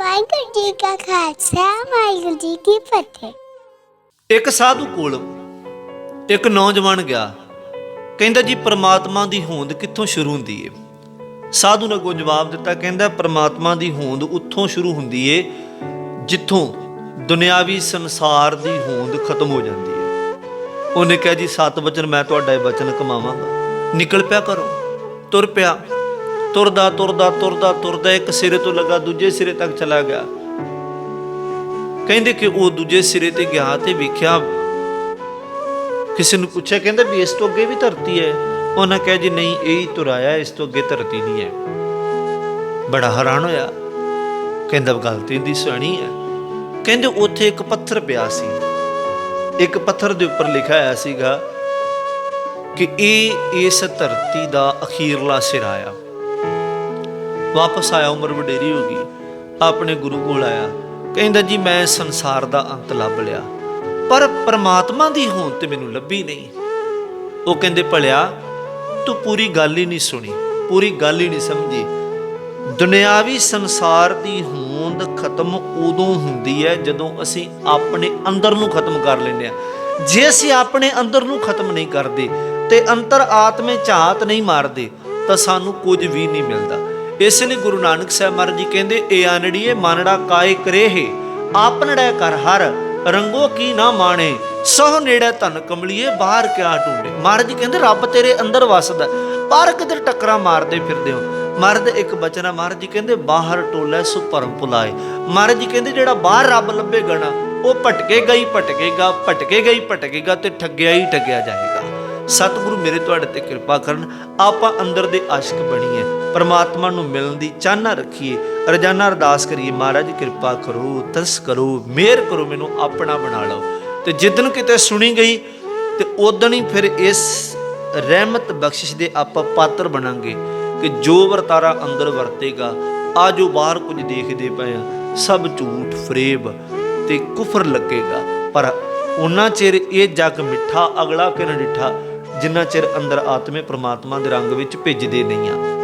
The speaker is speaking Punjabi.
ਵਾਹਿਗੁਰੂ ਜੀ ਕਾ ਖਾਲਸਾ, ਵਾਹਿਗੁਰੂ ਜੀ ਕੀ ਫਤਿਹ। ਇੱਕ ਸਾਧੂ ਕੋਲ ਇੱਕ ਨੌਜਵਾਨ ਗਿਆ। ਕਹਿੰਦਾ, ਜੀ, ਪ੍ਰਮਾਤਮਾ ਦੀ ਹੋਂਦ ਕਿੱਥੋਂ ਸ਼ੁਰੂ ਹੁੰਦੀ ਏ? ਸਾਧੂ ਨੇ ਅੱਗੋਂ ਜਵਾਬ ਦਿੱਤਾ, ਕਹਿੰਦਾ, ਪ੍ਰਮਾਤਮਾ ਦੀ ਹੋਂਦ ਉੱਥੋਂ ਸ਼ੁਰੂ ਹੁੰਦੀ ਏ, ਜਿੱਥੋਂ ਦੁਨਿਆਵੀ ਸੰਸਾਰ ਦੀ ਹੋਂਦ ਖਤਮ ਹੋ ਜਾਂਦੀ ਏ। ਉਹਨੇ ਕਿਹਾ, ਜੀ, ਸਤ ਵਚਨ ਮੈਂ ਤੁਹਾਡਾ ਇਹ ਵਚਨ ਕਮਾਵਾਂਗਾ। ਨਿਕਲ ਪਿਆ ਕਰੋ, ਤੁਰ ਪਿਆ। ਤੁਰਦਾ ਤੁਰਦਾ ਤੁਰਦਾ ਤੁਰਦਾ ਇੱਕ ਸਿਰੇ ਤੋਂ ਲੱਗਾ, ਦੂਜੇ ਸਿਰੇ ਤੱਕ ਚਲਾ ਗਿਆ। ਕਹਿੰਦੇ ਕਿ ਉਹ ਦੂਜੇ ਸਿਰੇ ਤੇ ਗਿਆ ਤੇ ਵੇਖਿਆ, ਕਿਸੇ ਨੂੰ ਪੁੱਛਿਆ, ਕਹਿੰਦਾ ਵੀ ਇਸ ਤੋਂ ਅੱਗੇ ਵੀ ਧਰਤੀ ਹੈ। ਉਹਨਾਂ ਕਿਹਾ ਜੀ, ਨਹੀਂ, ਇਹ ਹੀ ਤੁਰਾਇਆ, ਇਸ ਤੋਂ ਅੱਗੇ ਧਰਤੀ ਨਹੀਂ ਹੈ। ਬੜਾ ਹੈਰਾਨ ਹੋਇਆ। ਕਹਿੰਦਾ, ਗੱਲ ਤੇ ਦੀ ਸੁਣੀ ਹੈ। ਕਹਿੰਦੇ, ਉੱਥੇ ਇੱਕ ਪੱਥਰ ਪਿਆ ਸੀ। ਇੱਕ ਪੱਥਰ ਦੇ ਉੱਪਰ ਲਿਖਿਆ ਹੋਇਆ ਸੀਗਾ ਕਿ ਇਹ, ਇਸ ਧਰਤੀ ਦਾ ਅਖੀਰਲਾ ਸਿਰਾ ਆ ਵਾਪਸ ਆਇਆ, ਉਮਰ ਵਡੇਰੀ ਹੋ ਗਈ। ਆਪਣੇ ਗੁਰੂ ਕੋਲ ਆਇਆ। ਕਹਿੰਦਾ, ਜੀ, ਮੈਂ ਸੰਸਾਰ ਦਾ ਅੰਤ ਲੱਭ ਲਿਆ। ਪਰ ਪ੍ਰਮਾਤਮਾ ਦੀ ਹੋਂਦ ਤੇ ਮੈਨੂੰ ਲੱਭੀ ਨਹੀਂ। ਉਹ ਕਹਿੰਦੇ, ਭਲਿਆ, ਤੂੰ ਪੂਰੀ ਗੱਲ ਹੀ ਨਹੀਂ ਸੁਣੀ, ਪੂਰੀ ਗੱਲ ਹੀ ਨਹੀਂ ਸਮਝੀ। ਦੁਨਿਆਵੀ ਸੰਸਾਰ ਦੀ ਹੋਂਦ ਖਤਮ ਉਦੋਂ ਹੁੰਦੀ ਹੈ ਜਦੋਂ ਅਸੀਂ ਆਪਣੇ ਅੰਦਰ ਨੂੰ ਖਤਮ ਕਰ ਲੈਂਦੇ ਆ ਜੇ ਅਸੀਂ ਆਪਣੇ ਅੰਦਰ ਨੂੰ ਖਤਮ ਨਹੀਂ ਕਰਦੇ ਤੇ ਅੰਤਰ ਆਤਮੇ ਝਾਤ ਨਹੀਂ ਮਾਰਦੇ, ਤਾਂ ਸਾਨੂੰ ਕੁਝ ਵੀ ਨਹੀਂ ਮਿਲਦਾ। ਇਸ ਲਈ ਗੁਰੂ ਨਾਨਕ ਸਾਹਿਬ ਮਹਾਰਾਜ ਜੀ ਕਹਿੰਦੇ, ਏ ਆਨੜੀਏ, ਮਾਨੜਾ ਕਾਏ ਕਰੇਹੇ ਆਪਨੜੈ ਕਰ ਹਰ, ਰੰਗੋ ਕੀ ਨਾ ਮਾਣੇ, ਸਹ ਨੇੜੇ ਧਨ ਕਮਲੀਏ, ਬਾਹਰ ਕਿਆ ਟੁੰਡੇ ਮਹਾਰਾਜ ਕਹਿੰਦੇ, ਰੱਬ ਤੇਰੇ ਅੰਦਰ ਵਸਦਾ ਬਾਹਰ ਕਿਧਰ ਟੱਕਰਾਂ ਮਾਰਦੇ ਫਿਰਦੇ ਹੋ? ਮਰਦ ਇੱਕ ਬਚਨਾ ਮਹਾਰਾਜ ਜੀ ਕਹਿੰਦੇ, ਬਾਹਰ ਟੋਲੇ ਸੋ ਭਰਮ ਭੁਲਾਏ ਮਹਾਰਾਜ ਜੀ ਕਹਿੰਦੇ, ਜਿਹੜਾ ਬਾਹਰ ਰੱਬ ਲੱਭੇਗਾ ਨਾ, ਉਹ ਭਟਕੇ ਗਈ, ਭਟਕੇਗਾ, ਭਟਕੇ ਗਈ, ਭਟਕੇਗਾ ਤੇ ਠੱਗਿਆ ਹੀ ਠੱਗਿਆ ਜਾਏਗਾ। ਸਤਿਗੁਰੂ ਮੇਰੇ ਤੁਹਾਡੇ ਤੇ ਕਿਰਪਾ ਕਰਨ, ਆਪਾਂ ਅੰਦਰ ਦੇ ਆਸ਼ਿਕ ਬਣੀਏ, ਪਰਮਾਤਮਾ ਨੂੰ ਮਿਲਣ ਦੀ ਚਾਹਨਾ ਰੱਖੀਏ। ਰੋਜ਼ਾਨਾ ਅਰਦਾਸ ਕਰੀਏ, ਮਹਾਰਾਜ ਕਿਰਪਾ ਕਰੋ, ਤਰਸ ਕਰੋ, ਮਿਹਰ ਕਰੋ, ਮੈਨੂੰ ਆਪਣਾ ਬਣਾ ਲਓ। ਤੇ ਜਿੱਦਨ ਕਿਤੇ ਸੁਣੀ ਗਈ, ਤੇ ਉਦਣ ਹੀ ਫਿਰ ਇਸ ਰਹਿਮਤ ਬਖਸ਼ਿਸ਼ ਦੇ ਆਪਾਂ ਪਾਤਰ ਬਣਾਂਗੇ ਕਿ ਜੋ ਵਰਤਾਰਾ ਅੰਦਰ ਵਰਤੇਗਾ ਆ ਜੋ ਬਾਹਰ ਕੁਝ ਦੇਖਦੇ ਪਏ ਆ। ਸਭ ਝੂਠ, ਫਰੇਬ ਤੇ ਕੁਫਰ ਲੱਗੇਗਾ। ਪਰ ਉਹਨਾਂ ਚਿਰ ਇਹ ਜਗ ਮਿੱਠਾ, ਅਗਲਾ ਕਿਨ ਡਿਠਾ। ਜਿੰਨਾ ਚਿਰ ਅੰਦਰ ਆਤਮੇ ਪ੍ਰਮਾਤਮਾ ਦੇ ਰੰਗ ਵਿੱਚ ਭਿੱਜਦੇ ਨਹੀਂ ਆ।